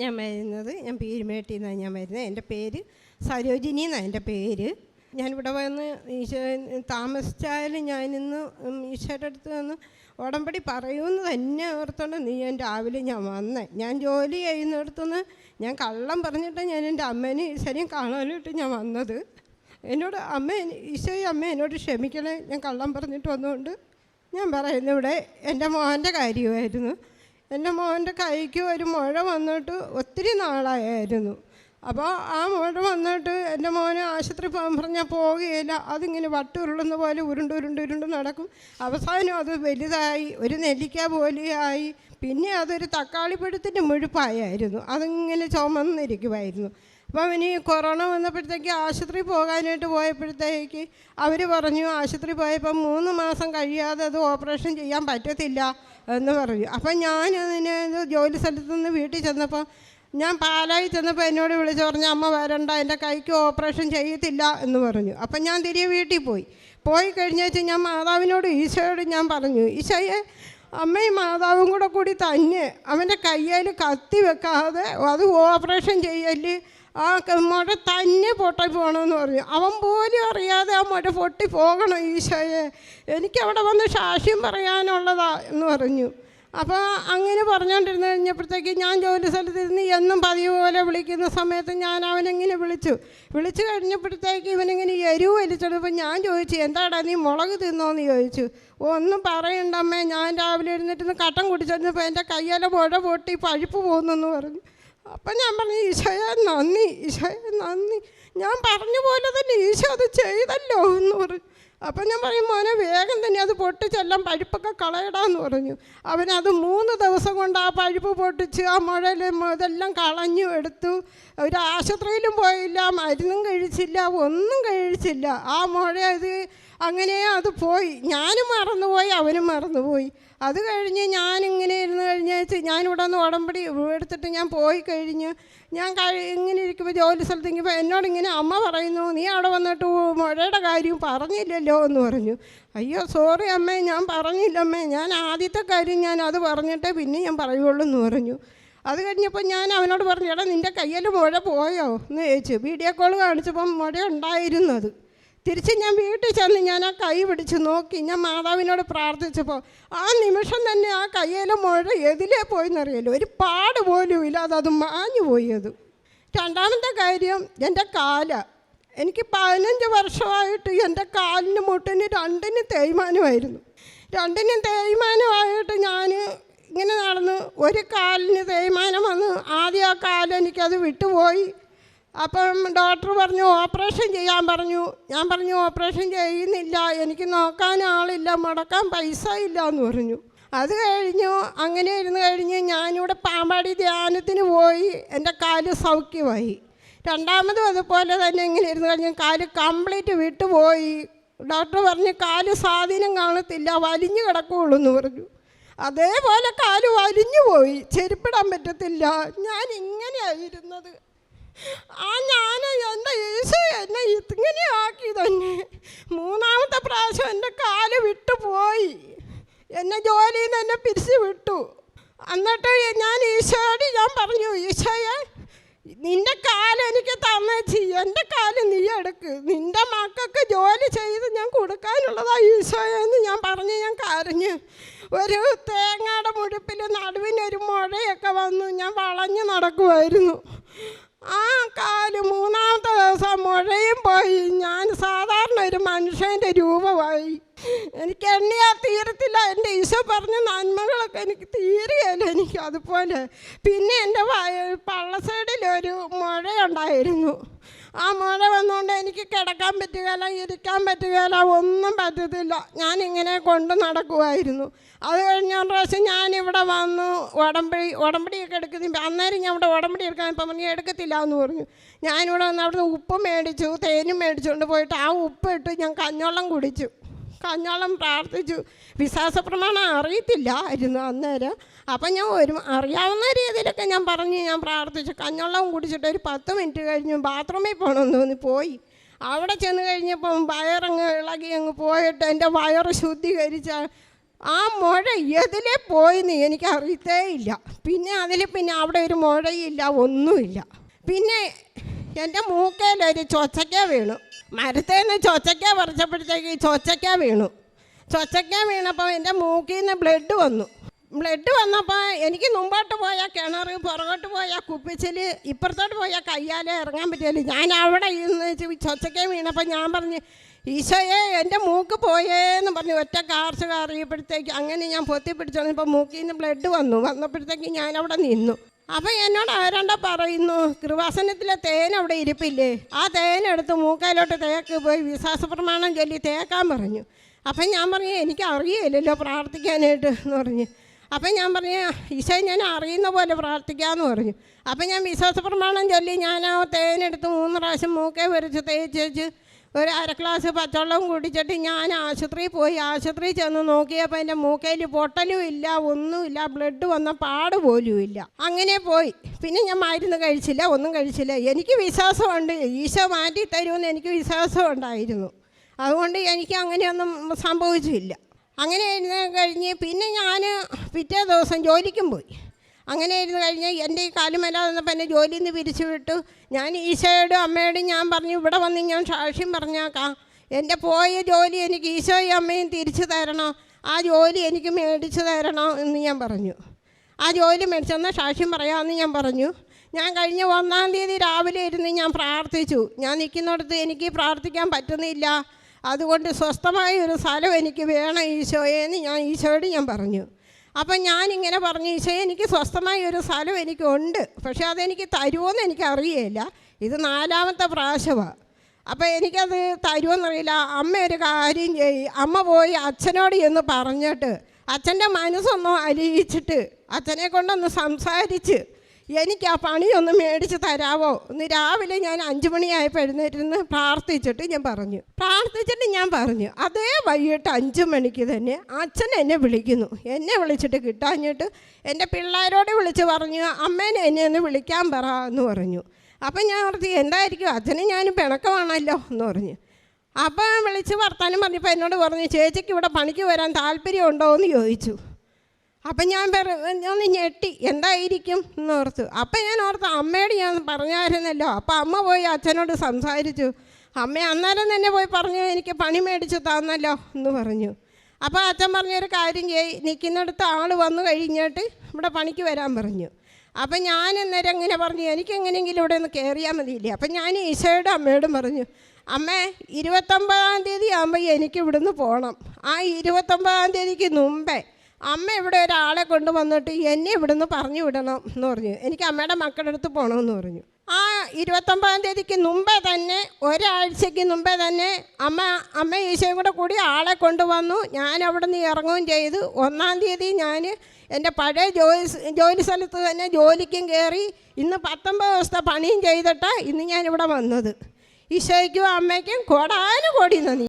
ഞാൻ വരുന്നത് ഞാൻ പീരുമേട്ടിൽ നിന്നാണ് ഞാൻ വരുന്നത് എന്റെ പേര് സരോജിനി എന്നാണ് എന്റെ പേര്. ഞാനിവിടെ വന്ന് ഈശോ താമസിച്ചാലും ഞാനിന്ന് ഈശോയുടെ അടുത്ത് വന്ന് ഉടമ്പടി പറയുമെന്ന് തന്നെ ഓർത്തോണ്ട് നീ ഞാൻ രാവിലെ ഞാൻ വന്നേ. ഞാൻ ജോലി ചെയ്യുന്നിടത്തുനിന്ന് ഞാൻ കള്ളം പറഞ്ഞിട്ട് ഞാൻ എന്റെ അമ്മേനെ ഈശ്വരെയും കാണാനായിട്ട് ഞാൻ വന്നത്. എന്നോട് അമ്മ ഈശോയും അമ്മ എന്നോട് ക്ഷമിക്കണേ. ഞാൻ കള്ളം പറഞ്ഞിട്ട് വന്നുകൊണ്ട് ഞാൻ പറയുന്നു ഇവിടെ എന്റെ മോന്റെ കാര്യമായിരുന്നു. എന്റെ മോന്റെ കൈക്ക് ഒരു മുഴ വന്നിട്ട് ഒത്തിരി നാളായിരുന്നു. അപ്പോൾ ആ മുഴ വന്നിട്ട് എന്റെ മോന് ആശുപത്രി പോകാൻ പറഞ്ഞാൽ പോവുകയില്ല. അതിങ്ങനെ വട്ടുരുളുന്ന പോലെ ഉരുണ്ട് ഉരുണ്ട് ഉരുണ്ട് നടക്കും. അവസാനം അത് വലുതായി ഒരു നെല്ലിക്ക പോലെയായി. പിന്നെ അതൊരു തക്കാളിപ്പഴത്തിന്റെ മുഴുപ്പായായിരുന്നു അതിങ്ങനെ ചുമന്നിരിക്കുമായിരുന്നു അപ്പോൾ ഇനി കൊറോണ വന്നപ്പോഴത്തേക്ക് ആശുപത്രി പോകാനായിട്ട് പോയപ്പോഴത്തേക്ക് അവർ പറഞ്ഞു ആശുപത്രി പോയപ്പോൾ മൂന്ന് മാസം കഴിയാതെ അത് ഓപ്പറേഷൻ ചെയ്യാൻ പറ്റത്തില്ല എന്ന് പറഞ്ഞു. അപ്പം ഞാൻ അതിനെ ജോലി സ്ഥലത്ത് നിന്ന് വീട്ടിൽ ചെന്നപ്പോൾ ഞാൻ പാലായി ചെന്നപ്പോൾ എന്നോട് വിളിച്ച് പറഞ്ഞു അമ്മ വരണ്ട എന്റെ കൈക്ക് ഓപ്പറേഷൻ ചെയ്യത്തില്ല എന്ന് പറഞ്ഞു. അപ്പം ഞാൻ തിരികെ വീട്ടിൽ പോയി. പോയി കഴിഞ്ഞേച്ച് ഞാൻ മാതാവിനോട് ഈശോയോട് ഞാൻ പറഞ്ഞു ഈശോയെ അമ്മയും മാതാവും കൂടെ കൂടി തന്നെ അവന്റെ കയ്യിൽ കത്തി വെക്കാതെ അത് ഓപ്പറേഷൻ ചെയ്യൽ ആ മുഴ തന്നെ പൊട്ടി പോകണമെന്ന് പറഞ്ഞു. അവൻ പോലും അറിയാതെ ആ മുഴ പൊട്ടി പോകണം ഈശോയെ. എനിക്കവിടെ വന്ന് സാക്ഷ്യം പറയാനുള്ളതാ എന്ന് പറഞ്ഞു. അപ്പോൾ അങ്ങനെ പറഞ്ഞുകൊണ്ടിരുന്ന് കഴിഞ്ഞപ്പോഴത്തേക്ക് ഞാൻ ജോലി സ്ഥലത്തിരുന്ന് എന്നും പതിവ് പോലെ വിളിക്കുന്ന സമയത്ത് ഞാൻ അവനെങ്ങനെ വിളിച്ചു. വിളിച്ചു കഴിഞ്ഞപ്പോഴത്തേക്ക് ഇവനിങ്ങനെ എരിവ് വലിച്ചെടുപ്പോൾ ഞാൻ ചോദിച്ചു എന്താടാ നീ മുളക് തിന്നോന്ന്? ചോദിച്ചു. "ഓ, ഒന്നും പറയണ്ടമ്മേ. ഞാൻ രാവിലെ എഴുന്നേറ്റ് കട്ടൻ കുടിച്ചിരുന്നപ്പോൾ എന്റെ കയ്യിലെ പുഴ പൊട്ടി പഴുപ്പ് പോകുന്നെന്ന് പറഞ്ഞു. അപ്പം ഞാൻ പറഞ്ഞു ഈശോയെ നന്ദി ഈശോയെ നന്ദി. ഞാൻ പറഞ്ഞ പോലെ തന്നെ ഈശോ അത് ചെയ്തല്ലോ എന്ന് പറഞ്ഞു. അപ്പം ഞാൻ പറയും മോനെ വേഗം തന്നെ അത് പൊട്ടിച്ചെല്ലാം പഴുപ്പൊക്കെ കളയടാന്ന് പറഞ്ഞു. അവനത് മൂന്ന് ദിവസം കൊണ്ട് ആ പഴുപ്പ് പൊട്ടിച്ച് ആ മുഴയിൽ ഇതെല്ലാം കളഞ്ഞു എടുത്തു. ഒരു ആശുപത്രിയിലും പോയില്ല മരുന്നും കഴിച്ചില്ല ഒന്നും കഴിച്ചില്ല. ആ മുഴ അത് അങ്ങനെ അത് പോയി. ഞാനും മറന്നുപോയി അവനും മറന്നുപോയി. അത് കഴിഞ്ഞ് ഞാനിങ്ങനെ ഇരുന്ന് കഴിഞ്ഞേച്ച് ഞാനിവിടെ നിന്ന് ഉടമ്പടി എടുത്തിട്ട് ഞാൻ പോയി കഴിഞ്ഞ് ഞാൻ ഇങ്ങനെ ഇരിക്കുമ്പോൾ ജോലി സ്ഥലത്ത് ഇങ്ങനെ എന്നോട് ഇങ്ങനെ അമ്മ പറയുന്നു നീ അവിടെ വന്നിട്ട് മുഴയുടെ കാര്യം പറഞ്ഞില്ലല്ലോ എന്ന് പറഞ്ഞു. അയ്യോ സോറി അമ്മേ ഞാൻ പറഞ്ഞില്ല അമ്മേ ഞാൻ ആദ്യത്തെ കാര്യം ഞാൻ അത് പറഞ്ഞിട്ടേ പിന്നെ ഞാൻ പറയുള്ളൂ എന്ന് പറഞ്ഞു. അത് കഴിഞ്ഞപ്പോൾ ഞാൻ അവനോട് പറഞ്ഞു എടാ നിന്റെ കയ്യിൽ മുഴ പോയോ? എന്ന് ചോദിച്ചു. വീഡിയോ കോൾ കാണിച്ചപ്പം മുഴ ഉണ്ടായിരുന്നത് തിരിച്ച് ഞാൻ വീട്ടിൽ ചെന്ന് ഞാൻ ആ കൈ പിടിച്ച് നോക്കി. ഞാൻ മാതാവിനോട് പ്രാർത്ഥിച്ചപ്പോൾ ആ നിമിഷം തന്നെ ആ കയ്യിലെ മുഴ എതിലേ പോയെന്നറിയല്ലോ ഒരു പാട് പോലും ഇല്ലാതെ അത് മാഞ്ഞു പോയി അത് രണ്ടാമത്തെ കാര്യം എന്റെ കാല. എനിക്ക് പതിനഞ്ച് വർഷമായിട്ട് എന്റെ കാലിന് മുട്ടിന് രണ്ടിന് തേയ്മാനമായിരുന്നു. രണ്ടിനും തേയ്മാനമായിട്ട് ഞാൻ ഇങ്ങനെ നടന്ന് ഒരു കാലിന് തേയ്മാനം വന്ന് ആദ്യം ആ കാലം എനിക്കത് വിട്ടുപോയി. അപ്പം ഡോക്ടർ പറഞ്ഞു ഓപ്പറേഷൻ ചെയ്യാൻ പറഞ്ഞു. ഞാൻ പറഞ്ഞു ഓപ്പറേഷൻ ചെയ്യുന്നില്ല. എനിക്ക് നോക്കാൻ ആളില്ല. മുടക്കാൻ പൈസ ഇല്ല എന്ന് പറഞ്ഞു. അത് കഴിഞ്ഞു. അങ്ങനെ ഇരുന്ന് കഴിഞ്ഞ് ഞാനിവിടെ പാമ്പാടി ധ്യാനത്തിന് പോയി. എന്റെ കാൽ സൗഖ്യമായി. രണ്ടാമതും അതുപോലെ തന്നെ ഇങ്ങനെ ഇരുന്ന് കഴിഞ്ഞ് കാൽ കംപ്ലീറ്റ് വിട്ടുപോയി ഡോക്ടർ പറഞ്ഞു കാൽ സ്വാധീനം കാണത്തില്ല. വലിഞ്ഞു കിടക്കുകയുള്ളൂ എന്ന് പറഞ്ഞു. അതേപോലെ കാൽ വലിഞ്ഞു പോയി. ചെരുപ്പിടാൻ പറ്റത്തില്ല. ഞാൻ ഇങ്ങനെയായിരുന്നത് ആ ഞാൻ എന്റെ യേശു എന്നെ ഇങ്ങനെ ആക്കി തന്നെ. മൂന്നാമത്തെ പ്രാവശ്യം എന്റെ കാൽ വിട്ടുപോയി എന്നെ ജോലിയിൽ നിന്ന് എന്നെ പിരിച്ചു വിട്ടു. എന്നിട്ട് ഞാൻ ഈശോയോട് ഞാൻ പറഞ്ഞു ഈശോയെ നിന്റെ കാൽ എനിക്ക് തന്നേച്ചി എന്റെ കാൽ നീ എടുക്ക്. നിന്റെ മക്കൾക്ക് ജോലി ചെയ്ത് ഞാൻ കൊടുക്കാനുള്ളതാ ഈശോയെന്ന് ഞാൻ പറഞ്ഞ് ഞാൻ കരഞ്ഞ്. ഒരു തേങ്ങയുടെ മുഴുപ്പിൽ നടുവിനൊരു മുഴയൊക്കെ വന്നു. ഞാൻ വളഞ്ഞു നടക്കുമായിരുന്നു ആ കാൽ മൂന്നാമത്തെ ദിവസം മുഴയും പോയി. ഞാൻ സാധാരണ ഒരു മനുഷ്യന്റെ രൂപമായി. എനിക്ക് എണ്ണിയാൽ തീരത്തില്ല. എന്റെ ഈശോ പറഞ്ഞ നന്മകളൊക്കെ എനിക്ക് തീരുകയല്ല എനിക്ക് അതുപോലെ. പിന്നെ എന്റെ പള്ള സൈഡിൽ ഒരു മുഴയുണ്ടായിരുന്നു. ആ മഴ വന്നുകൊണ്ട് എനിക്ക് കിടക്കാൻ പറ്റുകയില്ല ഇരിക്കാൻ പറ്റുകയില്ല ഒന്നും പറ്റത്തില്ല. ഞാനിങ്ങനെ കൊണ്ട് നടക്കുമായിരുന്നു അത് കഴിഞ്ഞ പ്രാവശ്യം ഞാനിവിടെ വന്നു ഉടമ്പടി ഉടമ്പടിയൊക്കെ എടുക്കുന്ന അന്നേരം ഞാൻ ഇവിടെ ഉടമ്പടി എടുക്കാൻ ഇപ്പം പറഞ്ഞു എടുക്കത്തില്ല എന്ന് പറഞ്ഞു. ഞാനിവിടെ വന്ന് അവിടുന്ന് ഉപ്പ് മേടിച്ചു തേനും മേടിച്ചുകൊണ്ട് പോയിട്ട് ആ ഉപ്പ് ഇട്ട് ഞാൻ കഞ്ഞോളം കുടിച്ചു. കഞ്ഞോളം പ്രാർത്ഥിച്ചു. വിശ്വാസ പ്രമാണം അറിയത്തില്ലായിരുന്നു അന്നേരം. അപ്പം ഞാൻ ഒരു അറിയാവുന്ന രീതിയിലൊക്കെ ഞാൻ പറഞ്ഞ് ഞാൻ പ്രാർത്ഥിച്ചു. കഞ്ഞോളം കുടിച്ചിട്ട് ഒരു പത്ത് മിനിറ്റ് കഴിഞ്ഞു ബാത്റൂമിൽ പോകണമെന്ന് തോന്നി പോയി. അവിടെ ചെന്ന് കഴിഞ്ഞപ്പം വയറങ്ങ് ഇളകി അങ്ങ് പോയിട്ട് എന്റെ വയറ് ശുദ്ധീകരിച്ച ആ മുഴ എതിലെ പോയെന്ന് എനിക്ക് അറിയത്തേ ഇല്ല പിന്നെ അതിൽ പിന്നെ അവിടെ ഒരു മുഴയില്ല ഒന്നുമില്ല. പിന്നെ എന്റെ മൂക്കയിലൊരു ചൊച്ചക്ക വീണു. മരത്തേന്ന് ചൊച്ചക്ക പറിച്ചപ്പോഴത്തേക്ക് ചൊച്ചക്ക വീണു. ചൊച്ചക്ക വീണപ്പോൾ എന്റെ മൂക്കിൽ നിന്ന് ബ്ലഡ് വന്നു. ബ്ലഡ് വന്നപ്പോൾ എനിക്ക് മുമ്പോട്ട് പോയാൽ കിണർ പുറകോട്ട് പോയാൽ കുപ്പിച്ചിൽ ഇപ്പുറത്തോട്ട് പോയാൽ കയ്യാലെ ഇറങ്ങാൻ പറ്റില്ല. ഞാൻ അവിടെ ഇരുന്ന് ചൊച്ചക്കേ വീണപ്പോൾ ഞാൻ പറഞ്ഞു ഈശോയെ എന്റെ മൂക്ക് പോയേന്ന് പറഞ്ഞു ഒറ്റ കാർച്ച് കയറിയപ്പോഴത്തേക്ക് അങ്ങനെ ഞാൻ പൊത്തി പിടിച്ചോണ്ടിപ്പോൾ മൂക്കിൽ നിന്ന് ബ്ലഡ് വന്നു. വന്നപ്പോഴത്തേക്ക് ഞാൻ അവിടെ നിന്നു. അപ്പം എന്നോട് ആരാണ്ട പറയുന്നു കൃവാസനത്തിലെ തേൻ അവിടെ ഇരിപ്പില്ലേ? ആ തേനെടുത്ത് മൂക്കയിലോട്ട് തേക്ക് പോയി വിശ്വാസ പ്രമാണം ചൊല്ലി തേക്കാൻ പറഞ്ഞു. അപ്പം ഞാൻ പറഞ്ഞു എനിക്ക് അറിയില്ലല്ലോ പ്രാർത്ഥിക്കാനായിട്ട് എന്ന് പറഞ്ഞു. അപ്പം ഞാൻ പറഞ്ഞു ഈശോ ഞാൻ അറിയുന്ന പോലെ പ്രാർത്ഥിക്കാമെന്ന് പറഞ്ഞു. അപ്പം ഞാൻ വിശ്വാസ പ്രമാണം ചൊല്ലി ഞാൻ ആ തേനെടുത്ത് മൂന്ന് പ്രാവശ്യം മൂക്കെ വരച്ച് തേച്ച് വെച്ച് ഒരു അര ഗ്ലാസ് പച്ചവെള്ളം കുടിച്ചിട്ട് ഞാൻ ആശുപത്രിയിൽ പോയി. ആശുപത്രിയിൽ ചെന്ന് നോക്കിയപ്പോൾ എന്റെ മൂക്കയിൽ പൊട്ടലും ഇല്ല ഒന്നുമില്ല ബ്ലഡ് വന്ന പാട് പോലും ഇല്ല. അങ്ങനെ പോയി. പിന്നെ ഞാൻ മരുന്ന് കഴിച്ചില്ല ഒന്നും കഴിച്ചില്ല. എനിക്ക് വിശ്വാസമുണ്ട് ഈശോ മാറ്റി തരുമെന്ന് എനിക്ക് വിശ്വാസം ഉണ്ടായിരുന്നു അതുകൊണ്ട് എനിക്ക് അങ്ങനെയൊന്നും സംഭവിച്ചില്ല. അങ്ങനെ ഇരുന്ന് കഴിഞ്ഞ് പിന്നെ ഞാൻ പിറ്റേ ദിവസം ജോലിക്കും പോയി. അങ്ങനെ ഇരുന്ന് കഴിഞ്ഞ് എന്റെ ഈ കാലുമല്ലാതെ വന്നപ്പോൾ എന്നെ ജോലിയിൽ നിന്ന് പിരിച്ചു വിട്ടു ഞാൻ ഈശോയോടും അമ്മയോടും ഞാൻ പറഞ്ഞു ഇവിടെ വന്ന് ഞാൻ സാക്ഷ്യം പറഞ്ഞേക്കാം. എന്റെ പോയ ജോലി എനിക്ക് ഈശോയും അമ്മയും തിരിച്ചു തരണോ. ആ ജോലി എനിക്ക് മേടിച്ചു തരണോ എന്ന് ഞാൻ പറഞ്ഞു. ആ ജോലി മേടിച്ചെന്ന് സാക്ഷ്യം പറയാമെന്ന് ഞാൻ പറഞ്ഞു. ഞാൻ കഴിഞ്ഞ ഒന്നാം തീയതി രാവിലെ ഇരുന്ന് ഞാൻ പ്രാർത്ഥിച്ചു. ഞാൻ നിൽക്കുന്നിടത്ത് എനിക്ക് പ്രാർത്ഥിക്കാൻ പറ്റുന്നില്ല. അതുകൊണ്ട് സ്വസ്ഥമായ ഒരു സ്ഥലം എനിക്ക് വേണം ഈശോയെ എന്ന് ഞാൻ ഈശോയോട് ഞാൻ പറഞ്ഞു. അപ്പം ഞാനിങ്ങനെ പറഞ്ഞു ഈശോയെ എനിക്ക് സ്വസ്ഥമായ ഒരു സ്ഥലം എനിക്കുണ്ട്. പക്ഷേ അതെനിക്ക് തരുമോയെന്ന് എനിക്ക് അറിയില്ല ഇത് നാലാമത്തെ പ്രാവശ്യമാണ് അപ്പോൾ എനിക്കത് തരുമെന്നറിയില്ല അമ്മ ഒരു കാര്യം ചെയ്യും അമ്മ പോയി അച്ഛനോട് എന്ന് പറഞ്ഞിട്ട് അച്ഛന്റെ മനസ്സൊന്ന് അലിയിച്ചിട്ട് അച്ഛനെ കൊണ്ടൊന്ന് സംസാരിച്ച് എനിക്ക് ആ പണിയൊന്ന് മേടിച്ച് തരാവോ? ഇന്ന് രാവിലെ ഞാൻ അഞ്ചു മണിയായപ്പോൾ എഴുന്നേറ്റിരുന്ന് പ്രാർത്ഥിച്ചിട്ട് ഞാൻ പറഞ്ഞു. പ്രാർത്ഥിച്ചിട്ട് ഞാൻ പറഞ്ഞു. അതേ വൈകിട്ട് അഞ്ചു മണിക്ക് തന്നെ അച്ഛൻ എന്നെ വിളിക്കുന്നു. എന്നെ വിളിച്ചിട്ട് കിട്ടാഞ്ഞിട്ട് എന്റെ പിള്ളേരോട് വിളിച്ച് പറഞ്ഞു അമ്മേനെ എന്നെ ഒന്ന് വിളിക്കാൻ പറ എന്ന് പറഞ്ഞു. അപ്പം ഞാൻ പറഞ്ഞു എന്തായിരിക്കും? അച്ഛനും ഞാനും പിണക്കമാണല്ലോ എന്ന് പറഞ്ഞു. അപ്പം വിളിച്ച് വർത്താനം പറഞ്ഞപ്പോൾ എന്നോട് പറഞ്ഞു ചേച്ചിക്ക് ഇവിടെ പണിക്ക് വരാൻ താല്പര്യമുണ്ടോ? എന്ന് ചോദിച്ചു. അപ്പം ഞാൻ പറ ഒന്ന് ഞെട്ടി. എന്തായിരിക്കും എന്ന് ഓർത്തു. അപ്പം ഞാൻ ഓർത്തു അമ്മയോട് ഞാൻ പറഞ്ഞായിരുന്നല്ലോ. അപ്പം അമ്മ പോയി അച്ഛനോട് സംസാരിച്ചു. അമ്മ അന്നേരം തന്നെ പോയി പറഞ്ഞു എനിക്ക് പണി മേടിച്ച് തന്നല്ലോ എന്ന് പറഞ്ഞു. അപ്പോൾ അച്ഛൻ പറഞ്ഞൊരു കാര്യം ചെയ് നിൽക്കുന്നിടത്ത് ആൾ വന്നു കഴിഞ്ഞിട്ട് ഇവിടെ പണിക്ക് വരാൻ പറഞ്ഞു. അപ്പം ഞാൻ അന്നേരം എങ്ങനെ പറഞ്ഞു എനിക്ക് എങ്ങനെയെങ്കിലും ഇവിടെ ഒന്ന് കയറിയാൽ മതിയില്ലേ? അപ്പം ഞാൻ ഈശോയോടും അമ്മയോടും പറഞ്ഞു അമ്മേ ഇരുപത്തൊമ്പതാം തീയതി ആകുമ്പോൾ എനിക്ക് ഇവിടുന്ന് പോകണം ആ ഇരുപത്തൊമ്പതാം തീയതിക്ക് മുമ്പേ അമ്മ ഇവിടെ ഒരാളെ കൊണ്ടുവന്നിട്ട് എന്നെ ഇവിടുന്ന് പറഞ്ഞു വിടണം എന്ന് പറഞ്ഞു. എനിക്ക് അമ്മയുടെ മക്കളുടെ അടുത്ത് പോകണമെന്ന് പറഞ്ഞു. ആ ഇരുപത്തൊമ്പതാം തീയതിക്ക് മുമ്പേ തന്നെ ഒരാഴ്ചയ്ക്ക് മുമ്പേ തന്നെ അമ്മ അമ്മ ഈശോയും കൂടെ കൂടി ആളെ കൊണ്ടുവന്നു. ഞാൻ അവിടെ നിന്ന് ഇറങ്ങുകയും ചെയ്തു. ഒന്നാം തീയതി ഞാൻ എന്റെ പഴയ ജോലി ജോലി സ്ഥലത്ത് തന്നെ ജോലിക്കും കയറി ഇന്ന് പത്തൊമ്പത് ദിവസത്തെ പണിയും ചെയ്തിട്ടാണ് ഇന്ന് ഞാനിവിടെ വന്നത്. ഈശോയ്ക്കും അമ്മയ്ക്കും കോടാനും കോടി നന്ദി.